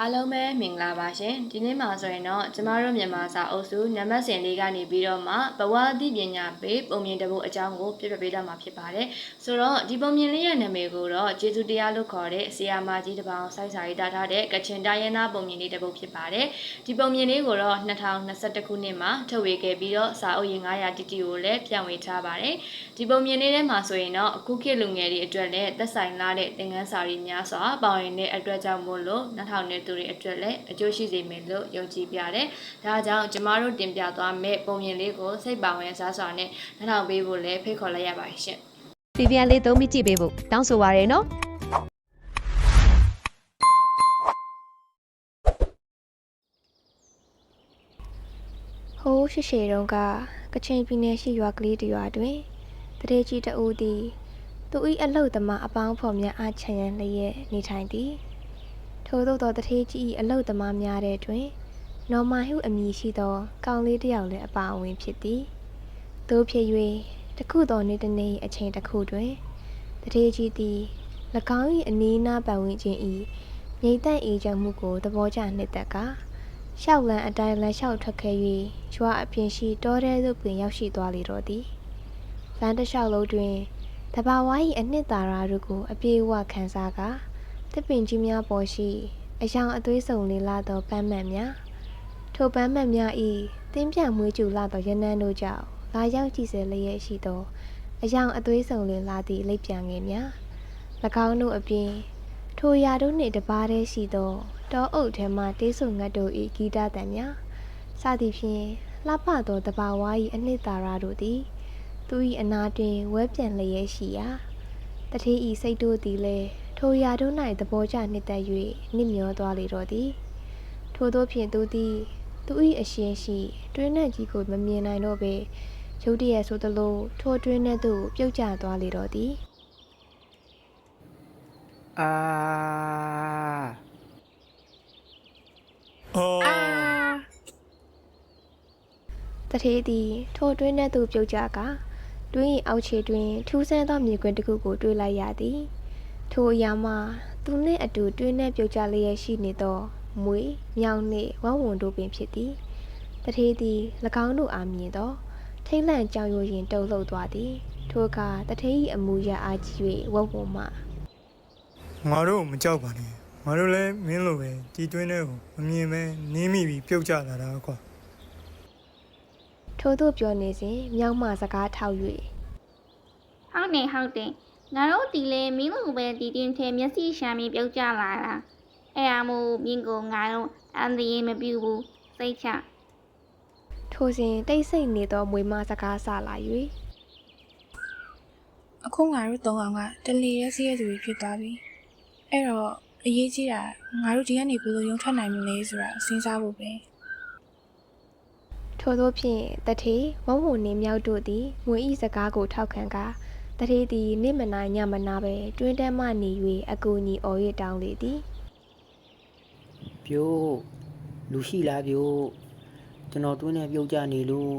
အားလုံးပဲမင်္ဂလာပါရှင်ဒီနေ့မှာဆိုရင်တော့ကျမတို့မြန်မာစာအုပ်စုနံပါတ်စဉ်လေးကနေပြီးတော့မှဘဝအသိပညာပေးပုံမြင်တပုတ်အကြောင်းကိုပြပြပေးတော့မှာဖြစ်ပါတယ်ဆိုတော့ဒီပုံမြင်လေးရဲ့နာမည်ကိုတော့ကျေးဇူးတရားလို့ခေါ်တဲ့ဆီယာမာကြီးတစ်ပောင်စိုက်စာရေးတာထားတဲ့ကချင်တိုင်းရင်းသားပုံမြင်လေးတစ်ပုတ်ဖြစ်ပါတယ်ဒီပုံမြင်လေးကိုတော့2021ခုနှစ်မှာထုတ်ဝေခဲ့ပြီးတော့စာအုပ်ရေ900တိတိကိုလည်းပြန်ဝေထားပါတယ်ဒီပုံမြင်လေးထဲမှာဆိုရင်တော့အခုခေတ်လူငယ်တွေအတွက်လည်းသက်ဆိုင်လာတဲ့သင်ခန်းစာတွေများစွာပေါဝင်တဲ့အတွက်ကြောင့်မို့လို့2000နဲ့သူတွေအတွက်လည်းအကျိုးရှိစေမယ်လို့ယုံကြည်ပြတယ်။ဒါကြောင့်ကျမတို့တင်ပြသွားမယ့်ပုံမြင်လေးကိုစိတ်ပါဝင်စားစွာနဲ့နှထောင်ပေးဖို့လည်းဖိတ်ခေါ်လိုက်ရပါတယ်ရှင်။ VPN လေးသုံးပြီးကြည့်ပေးဖို့တောင်းဆိုပါရနော်ဟိုးရှိရှိတုန်းကကချင်ပြည်နယ်ရှိရွာကလေးတစ်ရွာတွင်တရေကြီးတအူးသည်သူ၏အလုတ်သမားအပေါင်းဖော်များအားချန်ရန်လျက်နေထိုင်သည် ထို့သောသောတရေကြီး၏အလုတ်သမားများတဲ့တွင် နော်မာဟုအမည်ရှိသော ကောင်လေးတစ်ယောက်လည်းအပါအဝင်ဖြစ်သည်တို့ဖြစ်၍တခုသောနေ့တစ်နေ့အချိန်တစ်ခုတွင်တရေကြီးသည်၎င်း၏အနီးနားပတ်ဝန်းကျင်၏မြိတ်တန့်အေးချမ်းမှုကိုသဘောကျနှစ်သက်ကရှောက်လန်းအတိုင်းလမ်းလျှောက်ထွက်ခဲ့၍ရွာအပြင်ရှိတောထဲသို့ပင်ရောက်ရှိသွားလေတော့သည်လမ်းတစ်လျှောက်လုံးတွင်တဘာဝ၏အနှစ်သာရတို့ကိုအပြည့်အဝခံစားကာ တစ်ပင်ကြီးများပေါ်ရှိအယောင်အသွေးစုံလေးလာသောပန်းမှန်များထိုပန်းမှန်များ၏တင်းပြန့်မွေးကျူလာသောရနန်းတို့ကြောင့်လာရောက်ကြည့်စေလျက်ရှိသောအယောင်အသွေးစုံလေးလာသည့်လိပ်ပြန်ငယ်များ၎င်းတို့အပြင်ထိုရာတို့နှင့်တပါးတည်းရှိသောတောအုပ်ထဲမှတေးဆုံငတ်တို့၏ဂီတတံများစသည်ဖြင့်လှပသောတဘာဝ၏အနှစ်သာရတို့သည် သူ၏အနာတွင်ဝဲပြန်လျက်ရှိရာတထေး၏စိတ်တို့သည်လည်း ထိုရာတို့၌သဘောကျနှစ်သက်၍နစ်မျောသွားလေတော့သည်ထို့သောဖြင့်သူသည်သူ၏အရှင်ရှိ တွင်းနှံကြီးကိုမမြင်နိုင်တော့ပေရုတ်တရက်ဆိုသလိုထိုတွင်းနှံသို့ပြုတ်ကျသွားလေတော့သည်အာအော်တထေးသည်ထိုတွင်းထဲသို့ပြုတ်ကျကာတွင်း၏အောက်ခြေတွင်ထူးဆန်းသောမြေကွင်းတစ်ခုကိုတွေ့လိုက်ရသည် ထိုအရာမှာသူနှင့်အတူတွင်းထဲပြုတ်ကျလျက်ရှိနေသောမွေမြောင်နှင့်ဝဝွန်တို့ပင်ဖြစ်သည်တထေးသည်၎င်းတို့အားမြင်သောထိတ်လန့်ကြောက်ရွံ့ရင်တုန်လှုပ်သွားသည်ထိုအခါတထေး၏အမူအရာအားကြီး၍ဝဝွန်မှငါတို့မကြောက်ပါနဲ့ငါတို့လည်းမင်းလိုပဲဒီတွင်းထဲကိုမမြင်မဲနင်းမိပြီးပြုတ်ကျလာတာကွာထို့သို့ပြောနေစဉ်မြောင်မှစကားထောက်၍ဟုတ်တယ်ဟုတ်တယ် ငါတို့ဒီလေမင်းလိုပဲဒီတင်းထဲမျက်စိရှာပြီးပြုတ်ကြလာတာအဲ့ဒါမို့မြင်းကိုငါတို့အန်ဒီမပြူဘူးစိတ်ချထိုစဉ်တိတ်ဆိတ်နေသောမွေမစကားဆလာ၍အခုငါတို့သုံးအောင်ကတလီရဲစီးရဲသူတွေဖြစ်သွားပြီအဲ့တော့အရေးကြီးတာငါတို့ဒီကနေဘယ်လိုရုံထွက်နိုင်မလဲဆိုတာစဉ်းစားဖို့ပဲထို့သောဖြင့်တထေဝုံဝုံနေမြောက်တို့သည်ငွေဤစကားကိုထောက်ခံကာ တထေသည်နေမနာညမနာပဲတွင်းတမ်းမှနေ၍အကူအညီအော်ရတောင်းလေသည်ပြို့လူရှိလားပြို့ကျွန်တော်တွင်းနဲ့ပြုတ်ကြနေလို့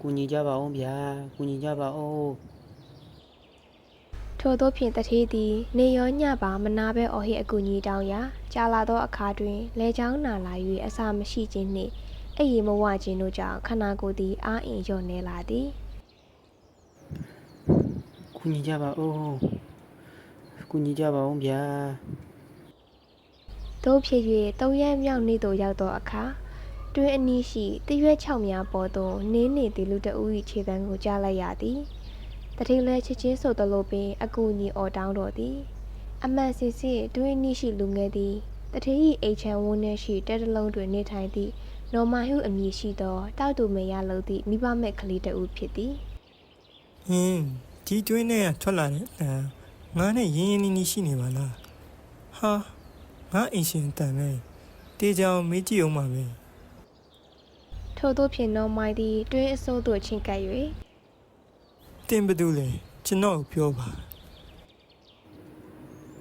ကူညီကြပါအောင်ဗျာကူညီကြပါအောင်ထို့သောဖြင့်တထေသည် နေရောညပါမနာပဲအော်ဟစ်အကူအညီတောင်းရာကြာလာသောအခါတွင်လဲချောင်းနာလာ၍အစာမရှိခြင်းနှင့်အိပ်ရီမဝခြင်းတို့ကြောင့်ခန္ဓာကိုယ်သည်အားအင်လျော့နေလာသည် ကူညီကြပါအောင်ကူညီကြပါအောင်ဗျာသို့ဖြစ်၍သုံးရက်မြောက်နေ့သို့ရောက်သောအခါတွင်းအနီးရှိတရွက်ချောက်များပေါ်သို့နင်းနေသည်လူတအူး၏ခြေတန်းကိုကြားလိုက်ရသည်တထိန်လဲချစ်ချင်းဆိုသလိုပင်အကူအညီအော်တောင်းတော်သည်အမှန်စစ်စစ်တွင်းအနီးရှိလူငယ်သည်တထိန်၏အိမ်ချမ်းဝန်းထဲရှိတဲတလုံးတွင်နေထိုင်သည့်နော်မာဟုအမည်ရှိသောတောက်တူမေရလုံးသည့်မိဘမဲ့ကလေးတအူးဖြစ်သည်ဟင်း ဒီတွင်းထဲကထွက်လာတဲ့အတန်ငါနဲ့ရင်းရင်းနှီးနှီးရှိနေပါလားဟာငါအိမ်ရှင်အတန်ပဲတေချောင်မေးကြည့်အောင်ပါပဲထို့သောဖြင့်နော်မိုင်သည်တွင်းအစိုးသို့ချင်းကပ်၍တင်ဘသူလဲကျွန်တော်ကိုပြောပါ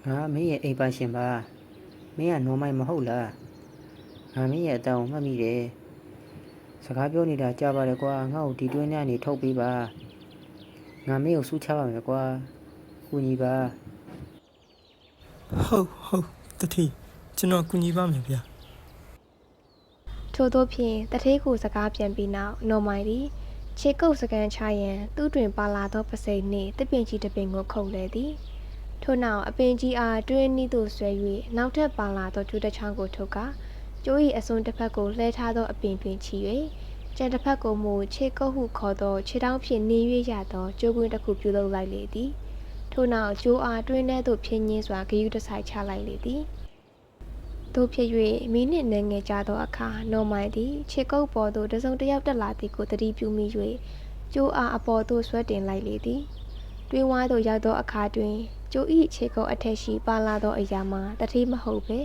ငါမင်းရဲ့အိမ်ပါရှင်ပါမင်းကနော်မိုင်းမဟုတ်လားငါမင်းရဲ့အတန်ကိုမှတ်မိတယ်စကားပြောနေတာကြားပါတယ်ကွာငါ့ကိုဒီတွင်းထဲကနေထုတ်ပေးပါ ငါမင်းကိုစူးချပါမယ်ကွာကူညီပါဟုတ်ဟုတ်တတိကျွန်တော်ကူညီပါမယ်ဗျာထို့သောဖြင့်တထေးကိုစကားပြန်ပြီးနောက်နော်မိုင်သည်ခြေကုပ်စကန်ချရန်သူ့တွင်ပါလာသောပစိန်နှင့်တပင်ကြီးတပင်ကိုခုတ်လေသည်ထို့နောက်အပင်ကြီးအားတွင်းနီးသို့ဆွဲ၍နောက်ထပ်ပါလာသောကျူးတစ်ချောင်းကိုထုတ်ကာကျိုး၏အစွန်းတစ်ဖက်ကိုလှဲထားသောအပင်တွင်ချီ၍ ကျန်တစ်ဖက်ကိုမူခြေကုပ်ဟုခေါ်သောခြေထောင်းဖြင့်နေ၍ရသောကျိုးကွင်းတစ်ခုပြုလုပ်လိုက်လေသည်ထို့နောက်ကျိုးအားတွင်းထဲသို့ဖြင်းညင်းစွာဂယုတဆိုင်ချလိုက်လေသည်တို့ဖြစ်၍မိနစ်နှဲငယ်ကြာသောအခါနော်မိုင်သည်ခြေကုပ်ပေါ်သို့တစုံတစ်ယောက်တက်လာသည်ကိုသတိပြုမိ၍ကျိုးအားအပေါ်သို့ဆွဲတင်လိုက်လေသည်တွင်းဝိုင်းသို့ရောက်သောအခါတွင်ကျိုး၏ခြေကုပ်အထက်ရှိပါလာသောအရာမှာတတိမဟုတ်ပဲ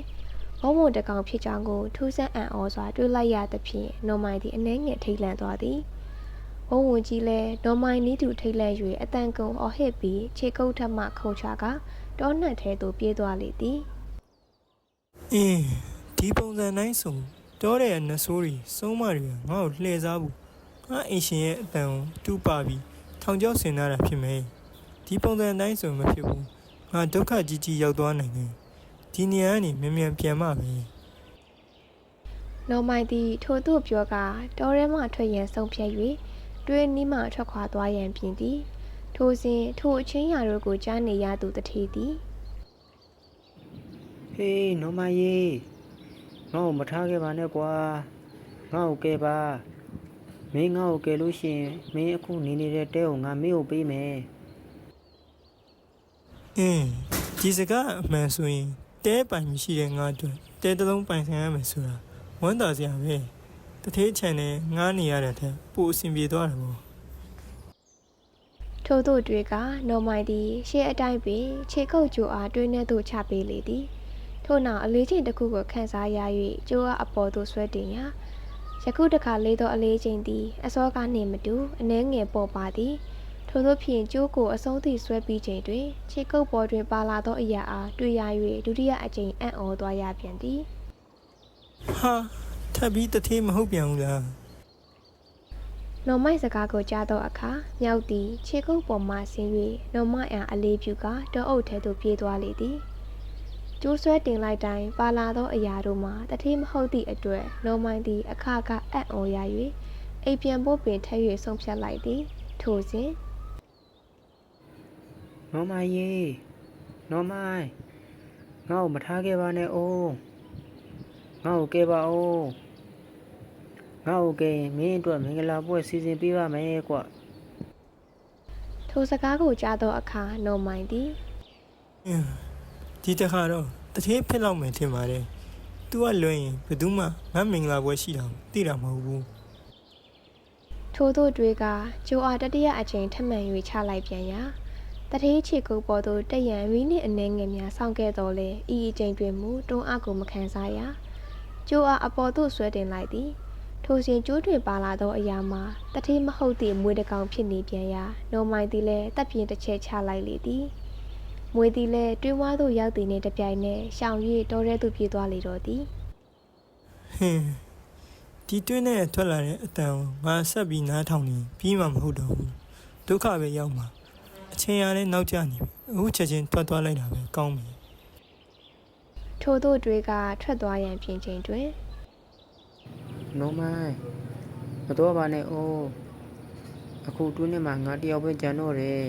ဘုံဘုံတကောင်ဖြစ်ကြောင်းကိုထူးဆန်းအံ့ဩစွာတွေ့လိုက်ရသဖြင့်နော်မိုင်သည်အနှဲငယ်ထိတ်လန့်သွားသည်ဘုံဝင်ကြီးလည်းနော်မိုင်နီးသူထိတ်လန့်၍အတန်ကုန်အော်ဟစ်ပြီးခြေကုပ်ထက်မှခုန်ချကတောနှံထဲသို့ပြေးသွားလေသည်အင်းဒီပုံစံတိုင်းဆိုတောတဲ့နဆိုးတွေစုံးမတွေကငါ့ကိုလှည့်စားဘူးငါအင်ရှင်ရဲ့အတန်ကိုတူပါပြီးထောင်ချောက်ဆင်လာတာဖြစ်မယ်ဒီပုံစံတိုင်းဆိုမဖြစ်ဘူးငါဒုက္ခကြီးကြီးရောက်သွားနိုင်တယ် ဒီနေရာကနေမြန်မြန်ပြန်မှပဲနော်မိုင်သည်ထိုသို့ပြောကာတောထဲမှထွက်ရန်ဆုံးဖြတ်၍တွင်းနီးမှထွက်ခွာသွားရန်ပြင်သည်ထိုစဉ်ထိုအချင်းရာတို့ကိုကြားနေရသူတထေသည်ဟေးနော်မရေငါ့ကိုမထားခဲ့ပါနဲ့ကွာငါ့ကိုကဲပါမင်းငါ့ကိုကဲလို့ရှရင်မင်းအခုနေနေတဲ့တဲကိုငါမင်းကိုပေးမယ်အင်းဒီစကားအမှန်ဆိုရင် တဲပိုင်မရှိတဲ့ငါအတွက်တဲတစ်လုံးပိုင်ဆိုင်ရမယ်ဆိုတာဝမ်းသာစရာပဲတထေးချန်နဲ့ငားနေရတဲ့ထက်ပိုအဆင်ပြေသွားတယ်ပေါ့ထိုသို့တွေ့ကာနော်မိုင်သည်ရှေ့အတိုင်းပင်ခြေကုပ်ကြိုအားတွင်းထဲသို့ချပေးလေသည်ထို့နောက်အလေးချိန်တစ်ခုကိုခန်းစားရ၍ကြိုးအားအပေါ်သို့ဆွဲတင်ရာယခုတခါလေးသောအလေးချိန်သည်အစောကားနှင့်မတူအနှဲငယ်ပေါ်ပါသည် ထို့သောဖြင့်ကျိုးကိုအဆုံးသည့်ဆွဲပြီးချိန်တွင်ခြေကုပ်ပေါ်တွင်ပါလာသောအရာအားတွေ့ရ၍ဒုတိယအကြိမ်အံ့ဩသွားရပြန်သည်ဟာထပ်ပြီးတထေးမဟုတ်ပြန်ဘူးလားနော်မိုက်စကားကိုကြားသောအခါမြောက်သည်ခြေကုပ်ပေါ်မှဆင်း၍နော်မိုက်အားအလေးပြုကာတောအုပ်ထဲသို့ပြေးသွားလေသည်ကျိုးဆွဲတင်လိုက်တိုင်းပါလာသောအရာတို့မှာတတိမဟုတ်သည့်အတွက်နော်မိုင်းသည်အခါကအံ့ဩရ၍အိမ်ပြန်ဖို့ပင်ထည့်၍ဆုံးဖြတ်လိုက်သည်ထိုစဉ် နော်မရေနော်မိုင်ငါ့ကိုမထားခဲ့ပါနဲ့အိုးငါ့ကိုကဲပါဦးငါ့ကိုကဲရင်မင်းအတွက်မင်္ဂလာပွဲစီစဉ်ပေးပါမယ်ကွထိုစကားကိုကြားသောအခါနော်မိုင်းသည်အင်းဒီတစ်ခါတော့တထေးဖြစ်လောက်မယ်ထင်ပါတယ်။ तू ကလွင်ရင်ဘယ်သူမှငါမင်္ဂလာပွဲရှိတာကိုသိတာမဟုတ်ဘူးထို့သို့တွေ့ကာကျိုးအားတတိယအကြိမ်ထပ်မံ၍ချလိုက်ပြန်ရာ တထေးချေကုပ်ပေါ်သို့တက်ရန်မိနစ်အနည်းငယ်များစောင့်ခဲ့တော်လဲဤအကြိမ်တွင်မူတွန်းအားကိုမခံစားရကျိုးအားအပေါ်သို့ဆွဲတင်လိုက်သည်ထိုစဉ်ကျိုးတွင်ပါလာသောအရာမှာတထေးမဟုတ်သည့်မွေတကောင်ဖြစ်နေပြန်ရာနော်မိုင်သည်လည်းတပ်ပြင်းတစ်ချက်ချလိုက်လေသည်မွေသည်လည်းတွင်းဝါးသို့ရောက်သည်နှင့်တပြိုင်နက်ရှောင်၍တော်ရဲသို့ပြေးသွားလေတော့သည်။ဟင်းဒီတွင်းနဲ့ထွက်လာတဲ့အတန်ကိုငါဆက်ပြီးနားထောင်နေပြီးမှမဟုတ်တော့ဘူး။ဒုက္ခပဲရောက်မှာ။အ ချိန်ရလဲနောက်ကျနေပြီ။အခုချက်ချင်းထွက်သွားလိုက်တာပဲကောင်းပြီထို့သို့တွေ့ကာထွက်သွားရန်ပြင်ချိန်တွင်နော်မိုင်မတော်ပါနဲ့အိုးအခုတွင်းထဲမှာငါတယောက်ပဲကြံတော့တယ်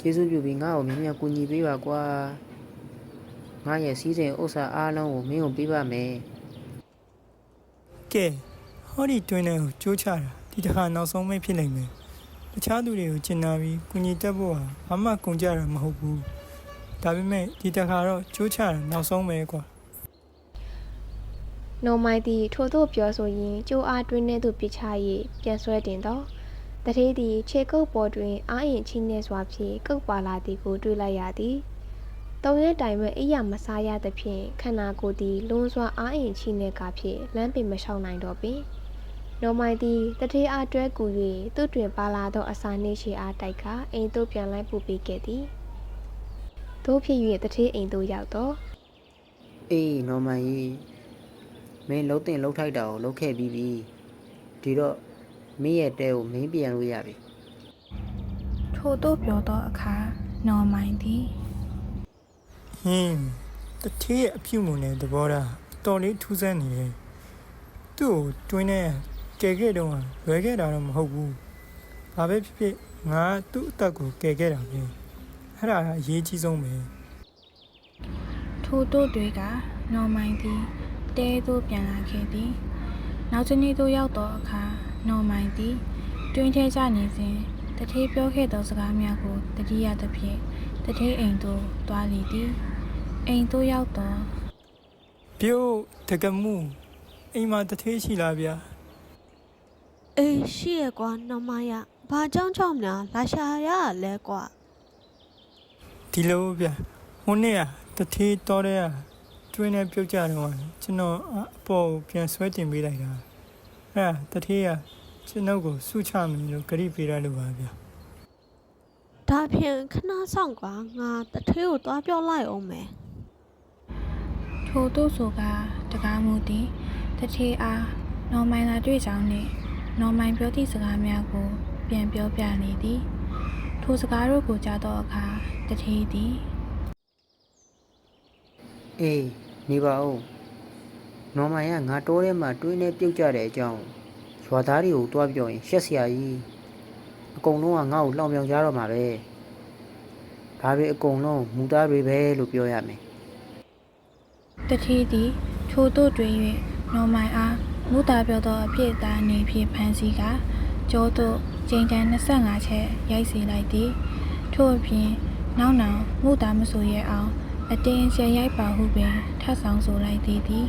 ကျေးဇူးပြုပြီးငါ့ကိုမြန်မြန်ကူညီပေးပါကွာငါရဲ့စီးစိမ်ဥစ္စာအားလုံးကိုမင်းကိုပေးပါမယ်။ကဲဟောဒီတွင်းနဲ့ကိုကြိုးချတာဒီတစ်ခါနောက်ဆုံးပဲဖြစ်နိုင်မယ်။ တခြားသူတွေကိုကျင်နာပြီးကုညီတက်ဖို့ဟာဘာမှကုန်ကြတာမဟုတ်ဘူး။ဒါပေမဲ့ဒီတစ်ခါတော့ကြိုးချတာနောက်ဆုံးပဲကွာ။နော်မိုင်သည်ထို့သို့ပြောဆိုရင်းကျိုးအားတွင်းထဲသို့ပစ်ချ၍ပြန်ဆွဲတင်သောတထေးသည်ခြေကုပ်ပေါ်တွင်အာရင်ချိနှဲစွာဖြင့်ကုပ်ပါလာသည်ကိုတွေ့လိုက်ရသည်။သုံးရက်တိုင်မဲ့အိယာမစားရသဖြင့်ခန္ဓာကိုယ်သည်လွန်စွာအာရင်ချိနှဲကာဖြင့်လမ်းပင်မလျှောက်နိုင်တော့ပင် နော်မိုင်သည်တထေးအားတွဲကူ၍သူ့တွင်ပါလာသောအစာနှင့်ရှိအားတိုက်ခါအိမ်သို့ပြန်လိုက်ပို့ပေးခဲ့သည်။သို့ဖြစ်၍တထေးအိမ်သို့ရောက်တော့အေးနော်မိုင်ကြီးမင်းလှုပ်တင်လှုပ်ထိုက်တာကိုလှုပ်ခဲ့ပြီးပြီဒီတော့မင်းရဲ့တဲကိုမင်းပြန်လို့ရပြီထို့သို့ပြောသောအခါနော်မိုင်သည်ဟင်းတထေးရဲ့အပြုတ်မုံနဲ့သဘောထားအတော်လေးထူးဆန်းနေတယ်သူ့ကိုတွင်းနဲ့ ကယ်ခဲ့တော့လွယ်ခဲ့တာတော့မဟုတ်ဘူးဘာပဲဖြစ်ဖြစ်ငါသူ့အသက်ကိုကယ်ခဲ့တာပဲအဲ့ဒါကအရေးကြီးဆုံးပဲထိုတို့တွေကနော်မိုင်းသည်တဲသို့ပြန်လာခဲ့သည်နောက်တစ်နေ့သို့ရောက်သောအခါနော်မိုင်းသည်တွင်ထဲကျနေစဉ်တထေးပြောခဲ့သောစကားများကိုတတိယသဖြင့်တထေးအိမ်သို့သွားလေသည်အိမ်သို့ရောက်သောပြုတ်တကမှုအိမ်မှာတထေးရှိလားဗျာ အေးရှိရကွာနောက်မရဘာကြောင့်ကြောင့်များလာရှာရလဲကွာဒီလိုဗျာဟိုနေ့ကတထေးတော်တဲ့ကတွင်းနဲ့ပြုတ်ကြတော့ကျွန်တော်အပေါ်ကိုပြန်ဆွဲတင်ပေးလိုက်တာအဲ့ဒါတထေးကကျွန်တော်ကိုစုချမယ်လို့ဂရိပေးရလို့ပါဗျာဒါဖြင့်ခဏဆောင်ကွာငါတထေးကိုသွားပြောလိုက်အောင်မယ်ထိုတို့ဆိုကတကားမှုသည်တထေးအားနော်မိုင်းသာတွေ့ကြောင်းနှင့် နော်မိုင်းပြောသည့်စကားများကို ပြန်ပြောပြနေသည်ထိုစကားတို့ကိုကြားသောအခါတထေးသည်အေးနေပါဦးနော်မိုင်ကငါတိုးထဲမှာတွင်းနဲ့ပြုတ်ကြတဲ့အကြောင်းရွာသားတွေကိုတွားပြောရင်ရှက်စရာကြီးအကုန်လုံးကငါ့ကိုလောင်ပြောင်ကြတော့မှာပဲဒါတွေအကုန်လုံးမူသားတွေပဲလို့ပြောရမယ်တထေးသည်ထိုတို့တွင်၍နော်မိုင်အား မူတာပြောသောအဖြစ်အသားအနေဖြင့်ဖန်ဆီးကကျောသို့ကျိန်တန်25ချက်ရိုက်စီလိုက်သည်ထို့အပြင်နောက်နောက်မူတာမဆိုရဲအောင်အတင်းကျရိုက်ပါဟုပင်ထပ်ဆောင်ဆိုလိုက်သည်သည်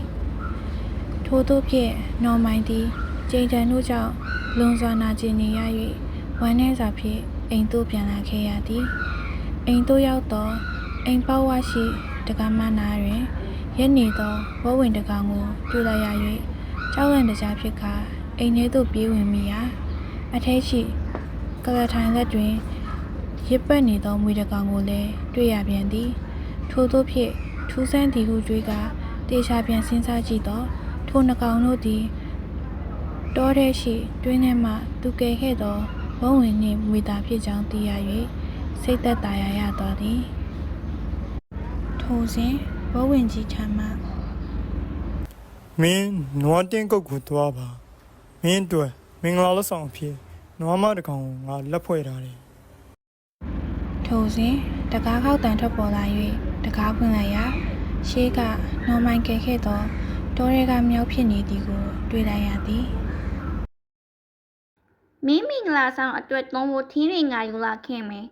ထို့သို့ဖြင့်နော်မိုင်သည်ကျိန်တန်တို့ကြောင့်လွန်စွာနာကျင်နေရ၍ဝမ်းနည်းစွာဖြင့်အိမ်သို့ပြန်လာခဲ့ရသည်အိမ်သို့ရောက်သောအိမ်ပေါက်ဝရှိတက္ကမနာတွင်ရက်နေသောဝဝဝင်တကောင်ကိုတွေ့လိုက်ရ၍ ကြောက်လန့်တကြားဖြစ်ခါအိမ်ထဲသို့ပြေးဝင်မိရာအထဲရှိကလထိုင်လက်တွင်ရစ်ပတ်နေသောမွေတကောင်ကိုလည်းတွေ့ရပြန်သည်ထို့သောဖြင့်ထူးဆန်းသည်ဟုကြွေးကတေချာပြန်စဉ်းစားကြည့်တော့ထိုနှကောင်တို့သည်တောထဲရှိတွင်းထဲမှသူကယ်ခဲ့သောဝဝဝင်နှင့်မွေသားဖြစ်ကြောင်းသိရ၍စိတ်သက်သာရရတော်သည်ထိုစဉ်ဘဝဝင်ကြီးထံမှ မင်းနွားတင်းကုတ်ကိုသွားပါမင်းအတွက်မင်္ဂလာလက်ဆောင်အဖြစ်နွားမတစ်ကောင်ကိုငါလက်ဖွဲ့ထားတယ်ထိုစဉ်တကားခောက်တန်ထွက်ပေါ်လာ၍တကားဖွင့်လိုက်ရာရှေးကနော်မိုင်းကဲခဲ့သောတောရဲကမြောက်ဖြစ်နေသည်ကို တွေ့လိုက်ရသည်မင်းမင်္ဂလာဆောင်အတွက်သုံးဖို့ထင်းတွေငါယူလာခဲ့မယ်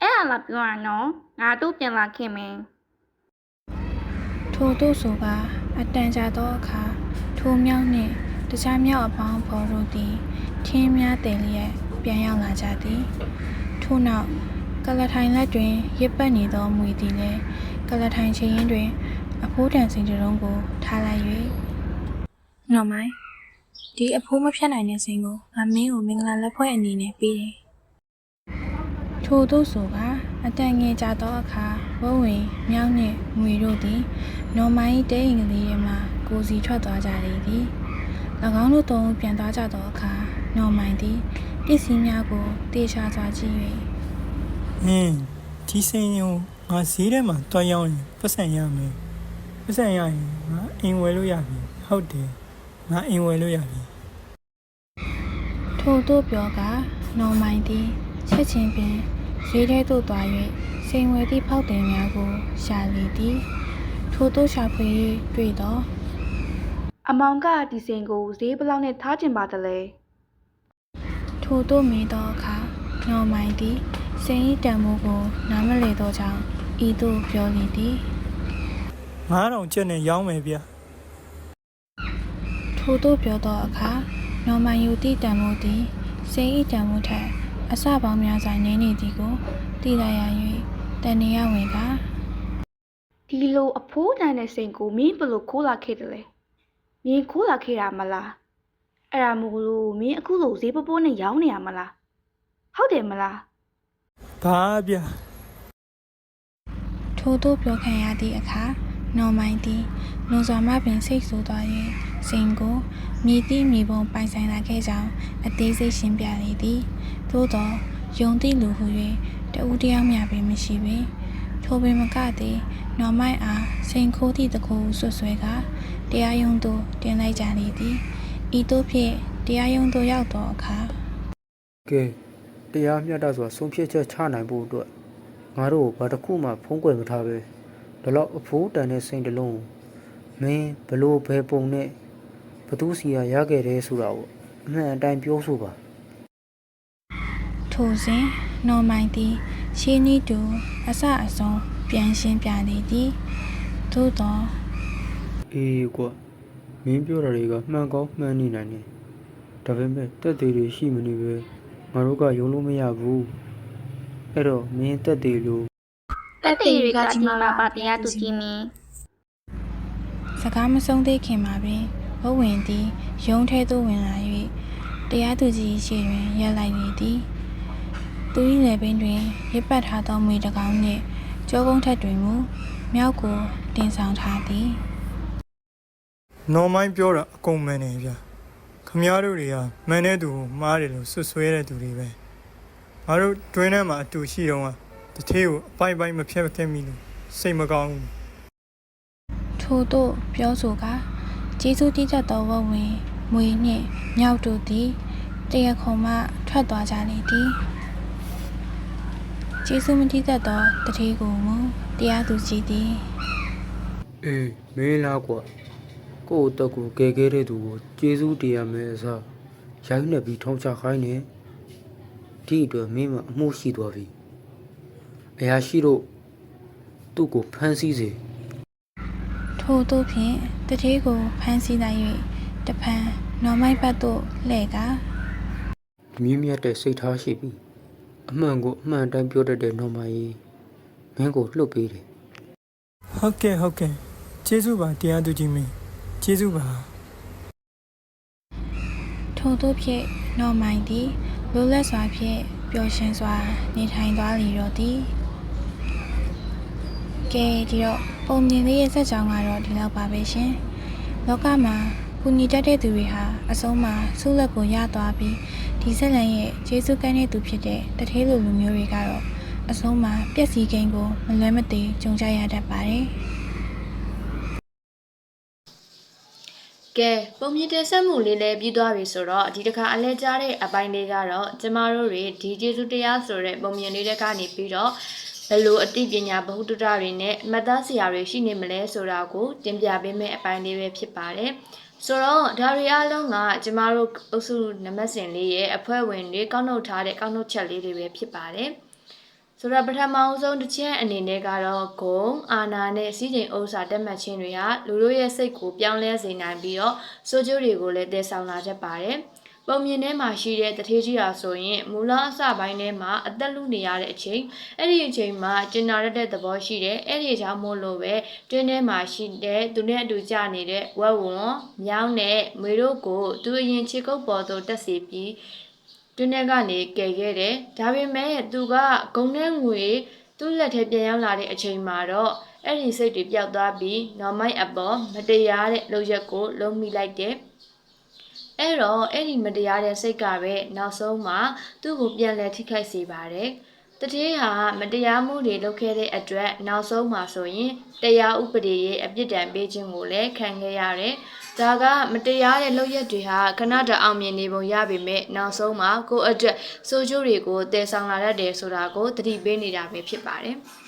အဲ့ဒါလာပြောရနော်ငါတို့ပြန်လာခဲ့မယ်ထိုတို့ဆိုက အတန်ကြာသောအခါထိုမြောက်နှင့်တခြားမြောက်အပေါင်းဖော်တို့သည် ထင်းများတယ်လျက်ပြန်ရောက်လာကြသည်ထို့နောက်ကလထိုင်လက်တွင်ရစ်ပတ်နေသောမွေသည်လည်းကလထိုင်ချရင်တွင် အဖိုးတန်စင်ကြုံကိုထားလိုက်၍နော်မိုင်းဒီအဖိုးမဖြတ်နိုင်တဲ့စင်ကိုငါမင်းကိုမင်္ဂလာလက်ဖွဲ့အနေနဲ့ပေးတယ်ထို့သို့ဆိုကအတန်ငယ်ကြသောအခါ ဝဝဝင်မြောက်နှင့်ငွေတို့သည်နော်မိုင်းတဲရင်ကလေးရဲ့မှာကိုစီထွက်သွားကြလေသည်၎င်းတို့သုံးဦးပြန်သွားကြသောအခါနော်မိုင်းသည်ပစ္စည်းများကိုတေချာစွာကြည့်၍အင်းဒီစင်ရုံငါဈေးထဲမှာတွားရောက်ရင်ပတ်စံရမယ်ပတ်စံရရင်ငါအိမ်ဝယ်လို့ရပြီဟုတ်တယ်ငါအိမ်ဝယ်လို့ရပြီထို့သို့ပြောကနော်မိုင်းသည်ချက်ချင်းပင်ဈေးထဲသို့သွား၍ စိန်ဝယ်သည့်ဖောက်တင်များကိုရှာလေသည်ထို့သို့ရှာဖွေ၍တွေ့သောအမောင်ကဒီစိန်ကိုဈေးဘယ်လောက်နဲ့ထားကျင်ပါသလဲထို့သို့မေးသောအခါနော်မိုင်းသည်စိန်၏တံမိုးကို နားမလည်သောကြောင့်ဤသို့ပြောလေသည်9000ကျပ်နဲ့ရောင်းမယ်ဗျထို့သို့ပြောသောအခါနော်မန်ယူတီတံမိုးသည်စိန်၏တံမိုးထက်အစပေါင်းများစွာနည်းနေသည်ကိုသိလိုက်ရ၍ တန်နေရဝင်ကဒီလိုအဖိုးတန်တဲ့စိန်ကိုမင်းဘယ်လိုခိုးလာခဲ့တယ်လဲမင်းခိုးလာခဲ့တာမလားအဲ့ဒါမို့လို့မင်းအခုလိုဈေးပပိုးနဲ့ရောင်းနေရမလားဟုတ်တယ်မလားဘာဗျထို့သို့ပြောခံရသည့်အခါနော်မိုင်းသည်လွန်စွာမှပင်စိတ်ဆိုးသွား၍စိန်ကိုမြည်သည့်မြေပုံပိုင်ဆိုင်လာခဲ့ကြောင်းအသေးစိတ်ရှင်းပြလေသည်သို့သောယုံသည့်လူဟု၍ တဦးတယောက်မျှပင်မရှိပေထိုပင်မကသည်နော်မိုက်အားစိန်ခိုးသည့်တကူဆွဆွဲကတရားရုံးသို့တင်လိုက်ကြလေသည်ဤသို့ဖြင့်တရားရုံးသို့ရောက်သောအခါကဲတရားမျှတစွာဆုံးဖြတ်ချက်ချနိုင်ဖို့အတွက်ငါတို့ဘာတစ်ခုမှဖုံးကွယ်မထားပဲဒီလောက်အဖိုးတန်တဲ့စိတ်တစ်လုံးကိုမင်းဘလို့ဘယ်ပုံနဲ့ဘသူစီကရခဲ့တယ်ဆိုတာကိုအမှန်အတိုင်းပြောဆိုပါထိုစဉ် နော်မိုင်သည်ရှင်းဤတူအဆအဆုံးပြန်ရှင်းပြလေသည်သို့သောအေးကွာမင်းပြောတာတွေကမှန်ကောင်းမှန်နေနိုင်တယ်ဒါပေမဲ့တက်သေးတွေရှိမနေပဲငါတို့ကယုံလို့မရဘူးအဲ့တော့မင်းတက်သေးလို့တက်သေးတွေကကြီးမားပါတရားသူကြီးမင်းစကားမဆုံးသေးခင်မှာပင်ဘဝဝင်သည်ရုံးထဲသို့ဝင်လာ၍တရားသူကြီးရှေ့တွင်ရပ်လိုက်လေသည် သူ၏လယ်ပင်တွင်ရစ်ပတ်ထားသောမွေတစ်ကောင်နှင့်ကြောကုန်းထက်တွင်မူမြောက်ကိုတင်ဆောင်ထားသည်နော်မိုင်းပြောတာအကုန်မှန်တယ်ဗျာခမည်းတော်တွေကမှန်တဲ့သူကိုမှားတယ်လို့ဆွဆွဲတဲ့သူတွေပဲငါတို့တွင်းထဲမှာအတူရှိတော့ကတထေးကိုအပိုင်ပိုင်မဖြတ်ခဲ့မိလို့စိတ်မကောင်းဘူးထို့သို့ပြောဆိုကာကျေးဇူးတည်တတ်သောဝတ်ဝင်မွေနှင့်မြောက်တို့သည်တရခုံမှထွက်သွားကြလေသည် ကျေးဇူးမတည်တတ်သောတတိကိုမူတရားသူကြီးသည်အေးမင်းလားကွာကိုယ့်အတက်ကိုကယ်ခဲ့တဲ့သူကိုကျေးဇူးတရားမယ်အစားရိုင်းနေပြီးထုံးချခိုင်းနေဒီအတွက်မင်းမအမှုရှိသွားပြီအရာရှိတို့သူ့ကိုဖမ်းဆီးစေထို့သို့ဖြင့်တတိကိုဖမ်းဆီးလိုက်၍တဖန်နော်မိုက်ဘတ်သို့လှည့်ကာမြင်းမြတ်တဲ့စိတ်ထားရှိပြီ အမှန်ကိုအမှန်တိုင်းပြောတတ်တဲ့နော်မကြီးမင်းကိုလှုပ်ပေးတယ်ဟုတ်ကဲ့ဟုတ်ကဲ့ကျေးဇူးပါတရားသူကြီးမင်းကျေးဇူးပါထို့သို့ဖြင့်နော်မိုင်သည်လိုလက်စွာဖြင့်ပျော်ရွှင်စွာ နေထိုင်သွားလီတော့သည်ကဲဒီတော့ပုံမြင်လေးရဲ့စက်ကြောင်းကတော့ဒီလောက်ပါပဲရှင်လောကမှာ ကုညီတတ်တဲ့သူတွေဟာအဆုံးမှာဆုလက်ကိုရသွားပြီးဒီဆက်လန်ရဲ့ကျေးဇူးကမ်းတဲ့သူဖြစ်တဲ့တထေးလူလူမျိုးတွေကတော့အဆုံးမှာပျက်စီးကိန်းကိုမလွဲမသွေကြုံကြရတတ်ပါတယ်ကဲပုံမြင်တင်ဆက်မှုလေးလည်းပြီးသွားပြီဆိုတော့ဒီတစ်ခါအလဲကြားတဲ့အပိုင်းလေးကတော့ကျမတို့တွေဒီကျေးဇူးတရားဆိုတဲ့ပုံမြင်လေးတွေကနေပြီးတော့ဘယ်လိုအသိပညာဗဟုသုတတွေနဲ့မှတ်သားစရာတွေရှိနေမလဲဆိုတာကိုတင်ပြပေးမယ့်အပိုင်းလေးပဲဖြစ်ပါတယ် ဆိုတော့ဒါတွေအားလုံးကကျမတို့အုပ်စုနံပါတ်စဉ်လေးရဲ့အဖွဲ့ဝင်တွေကောက်နှုတ်ထားတဲ့ကောက်နှုတ်ချက်လေးတွေပဲဖြစ်ပါတယ်ဆိုတော့ပထမအဆုံးတစ်ချက်အနေနဲ့ကတော့ဂုံအာနာနဲ့စီးချိန်ဥစ္စာတက်မှတ်ခြင်းတွေကလူတို့ရဲ့စိတ်ကိုပြောင်းလဲစေနိုင်ပြီးတော့စိုးကျိုးတွေကိုလည်းတည်ဆောင်လာတတ်ပါတယ်။ ပုံမြင်ထဲမှာရှိတဲ့တထေးကြီးဟာဆိုရင်မူလအစပိုင်းထဲမှာအသက်လူနေရတဲ့အချိန်အဲ့ဒီအချိန်မှာကျင်နာရတဲ့သဘောရှိတယ်။အဲ့ဒီအကြောင်းမို့လို့ပဲတွင်းထဲမှာရှိတဲ့သူနဲ့အတူကြနေတဲ့ဝက်ဝွန်မြောင်းနဲ့မွေတို့ကိုသူအရင်ခြေကုပ်ပေါ်သို့တက်စီပြီးတွင်းထဲကနေကယ်ခဲ့တယ်။ဒါပေမဲ့သူကဂုံနဲ့ငွေသူ့လက်ထဲပြန်ရောက်လာတဲ့အချိန်မှာတော့အဲ့ဒီစိတ်တွေပျောက်သွားပြီးနော်မိုက်အပေါ်မတရားတဲ့လုပ်ရက်ကိုလုံးမိလိုက်တယ်။ အဲ့တော့အဲ့ဒီမတရားတဲ့စိတ်ကပဲနောက်ဆုံးမှာသူ့ကိုပြန်လဲထိခိုက်စေပါတယ်။တတိယဟာမတရားမှုတွေလုပ်ခဲ့တဲ့အတွက်နောက်ဆုံးမှာဆိုရင်တရားဥပဒေရဲ့အပြစ်ဒဏ်ပေးခြင်းကိုလည်းခံခဲ့ရတယ်။ဒါကမတရားတဲ့လုပ်ရက်တွေဟာခဏတအောင်မြင်နေပုံရပေမဲ့နောက်ဆုံးမှာကိုယ့်အတွက်စိုးကျိုးတွေကိုတည်ဆောင်လာတတ်တယ်ဆိုတာကိုသတိပေးနေတာပဲဖြစ်ပါတယ်။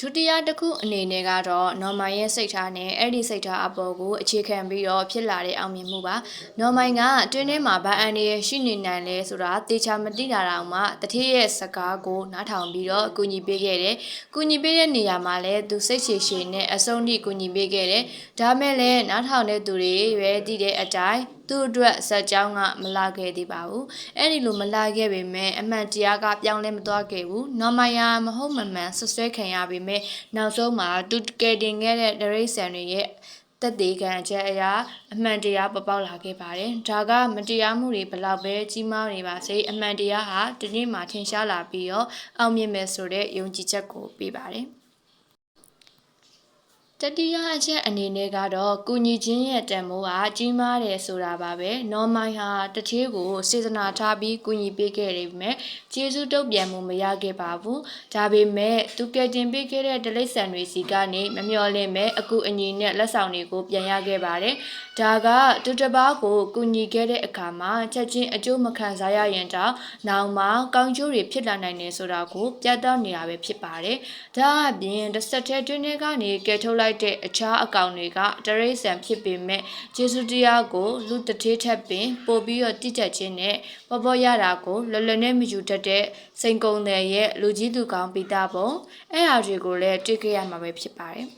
ဒုတိယတစ်ခုအနေနဲ့ကတော့နော်မိုင်ရဲ့စိတ်ထားနဲ့အဲ့ဒီစိတ်ထားအပေါ်ကိုအခြေခံပြီးတော့ဖြစ်လာတဲ့အောင်မြင်မှုပါနော်မိုင်ကတွင်းထဲမှာဗန်အန်ရဲ့ရှိနေနိုင်လဲဆိုတာတေချာမသိတာတောင်မှတတိရဲ့စကားကိုနားထောင်ပြီးတော့အကူအညီပေးခဲ့တယ်။ကူညီပေးတဲ့နေရာမှာလည်းသူစိတ်ရှည်ရှည်နဲ့အဆုံးထိကူညီပေးခဲ့တယ်။ဒါမဲ့လည်းနားထောင်တဲ့သူတွေရွယ်တည်တဲ့အတိုင်း သူ့အတွက်ဇက်ကြောင်းကမလာခဲ့သေးပါဘူး။အဲ့ဒီလိုမလာခဲ့ပေမဲ့အမှန်တရားကပြောင်းလဲမသွားခဲ့ဘူး။နော်မိုင်ယာမဟုတ်မမှန်ဆွဆွဲခံရပေမဲ့နောက်ဆုံးမှာသူကယ်တင်ခဲ့တဲ့ဒရိတ်ဆန်တွေရဲ့တက်သေးခံချက်အရာအမှန်တရားပေါ်ပေါက်လာခဲ့ပါတယ်။ဒါကမတရားမှုတွေဘလောက်ပဲကြီးမားနေပါစေအမှန်တရားဟာဒီနေ့မှထင်ရှားလာပြီးတော့အောင်မြင်မယ်ဆိုတဲ့ယုံကြည်ချက်ကိုပေးပါတယ်။ တတိယအချက်အနေနဲ့ကတော့ကုညီချင်းရဲ့တန်ဖိုးကကြီးမားတယ်ဆိုတာပါပဲ။ normal ဟာတတိကိုစေတနာထားပြီးကုညီပေးခဲ့တယ်ပေမဲ့ကျေးဇူးတုတ်ပြန်မှုမရခဲ့ပါဘူး။ဒါပေမဲ့သူကယ်တင်ပေးခဲ့တဲ့ဒလိษံတွေစီကနေမမျှော်လင့်မဲ့အကူအညီနဲ့လက်ဆောင်တွေကိုပြန်ရခဲ့ပါတယ်။ဒါကသူတစ်ပါးကိုကုညီခဲ့တဲ့အခါမှာချက်ချင်းအကျိုးမခံစားရရင်တောင်နောက်မှာကောင်းကျိုးတွေဖြစ်လာနိုင်တယ်ဆိုတာကိုပြသနေတာပဲဖြစ်ပါတယ်။ဒါအပြင်တစ်ဆက်တည်းတွင်းထဲကနေကယ်ထုတ်လိုက်တဲ့အခြားအကောင်တွေကတရိษံဖြစ်ပေမဲ့ကျေးဇူးတရားကိုလူတစ်ထေးထက်ပင်ပို့ပြီးတော့တိကျခြင်းနဲ့ပေါ်ပေါ်ရတာကိုလွယ်လွယ်နဲ့မယူတတ်တဲ့စိန်ကုံတဲ့ရဲ့လူကြီးသူကောင်းပိတာပုံအဲ့အရာတွေကိုလည်းတွေ့ကြရမှာပဲဖြစ်ပါတယ်။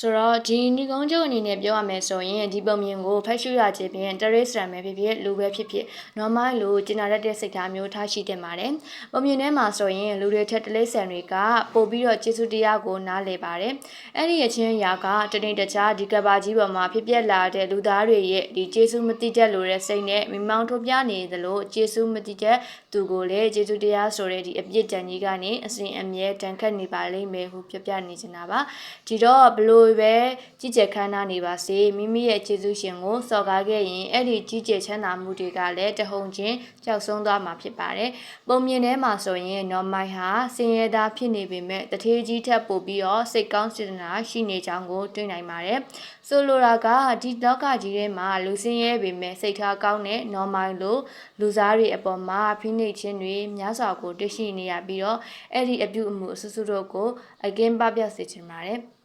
ဆိုတော့ဒီညီကုန်းချုပ်အနေနဲ့ပြောရမယ်ဆိုရင်ဒီပုံမြင်ကိုဖတ်ရှုရခြင်းဖြင့်တရိစရံပဲဖြစ်ဖြစ်လူပဲဖြစ်ဖြစ် normal လို့ကျင်နာတတ်တဲ့စိတ်ထားမျိုးထားရှိတင်ပါတယ်။ပုံမြင်ထဲမှာဆိုရင်လူတွေထက်တလိษံတွေကပို့ပြီးတော့ကျေးဇူးတရားကိုနားလည်ပါတယ်။အဲ့ဒီအချင်းရာကတနေ့တခြားဒီကဘာကြီးပေါ်မှာဖြစ်ပျက်လာတဲ့လူသားတွေရဲ့ဒီကျေးဇူးမတိတတ်လို့တဲ့စိတ်နဲ့မိမောင်းထုတ်ပြနေသလိုကျေးဇူးမတိတတ်သူကိုလည်းကျေးဇူးတရားဆိုတဲ့ဒီအပြစ်ဒဏ်ကြီးကနေအစဉ်အမြဲတန်ခတ်နေပါလိမ့်မယ်ဟုပြပြနေချင်တာပါ။ဒီတော့ဘလို့ပဲကြီးကျယ်ခမ်းနားနေပါစေမိမိရဲ့ကျေးဇူးရှင်ကိုစော်ကားခဲ့ရင်အဲ့ဒီကြီးကျယ်ချမ်းသာမှုတွေကလည်းတဟုန်ချင်းကြောက်ဆုံးသွားမှာဖြစ်ပါတယ်။ပုံမြင်ထဲမှာဆိုရင် normal ဟာစင်ရသားဖြစ်နေပေမဲ့တထေးကြီးထက်ပိုပြီးတော့စိတ်ကောင်းစေတနာရှိနေကြောင်းကိုတွေ့နိုင်ပါတယ်။ဆိုလိုတာကဒီလောကကြီးထဲမှာလူစင်ရဲပေမဲ့စိတ်ထားကောင်းတဲ့ normal လို့လူစားတွေအပေါ်မှာဖိနှိပ်ခြင်းတွေများစွာကိုတွေ့ရှိနေရပြီးတော့အဲ့ဒီအပြုအမူအဆူဆူတို့ကိုအကင်းပပြစေချင်ပါတယ်။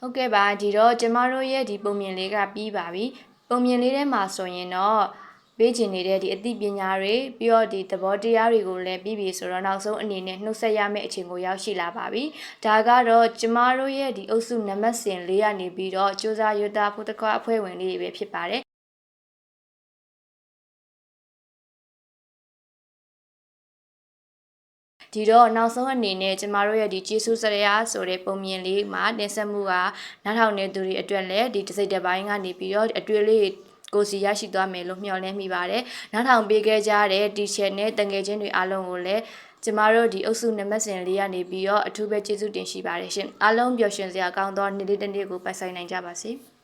ဟုတ်ကဲ့ပါဒီတော့ကျမတို့ရဲ့ဒီပုံမြင်လေးကပြီးပါပြီပုံမြင်လေးထဲမှာဆိုရင်တော့ပေးချင်နေတဲ့ဒီအသိပညာတွေပြီးတော့ဒီသဘောတရားတွေကိုလည်းပြီးပြီဆိုတော့နောက်ဆုံးအနေနဲ့နှုတ်ဆက်ရမယ့်အချိန်ကိုရောက်ရှိလာပါပြီဒါကတော့ကျမတို့ရဲ့ဒီအုပ်စုနံပါတ်စဉ်လေးကနေပြီးတော့စူးစမ်းရွတ်သားဖို့တကွအဖွဲ့ဝင်လေးတွေပဲဖြစ်ပါတယ် ဒီတော့နောက်ဆုံးအနေနဲ့ကျမတို့ရဲ့ဒီကျေးဇူးစရာဆိုတဲ့ပုံမြင်လေးမှာတင်ဆက်မှုကနားထောင်နေသူတွေအတွက်လည်းဒီတစ်စိတ်တစ်ပိုင်းကနေပြီးတော့အတွေ့အလေးကိုစီရရှိသွားမယ်လို့မျှော်လင့်မိပါတယ်။နောက်ထောင်ပေးခဲ့ကြတဲ့တီချက်နဲ့တငယ်ချင်းတွေအားလုံးကိုလည်းကျမတို့ဒီအုပ်စုနံပါတ်စဉ်လေးကနေပြီးတော့အထူးပဲကျေးဇူးတင်ရှိပါတယ်ရှင်။အားလုံးပျော်ရွှင်စရာကောင်းသောနေ့လေးတစ်နေ့ကိုပိုင်ဆိုင်နိုင်ကြပါစေ။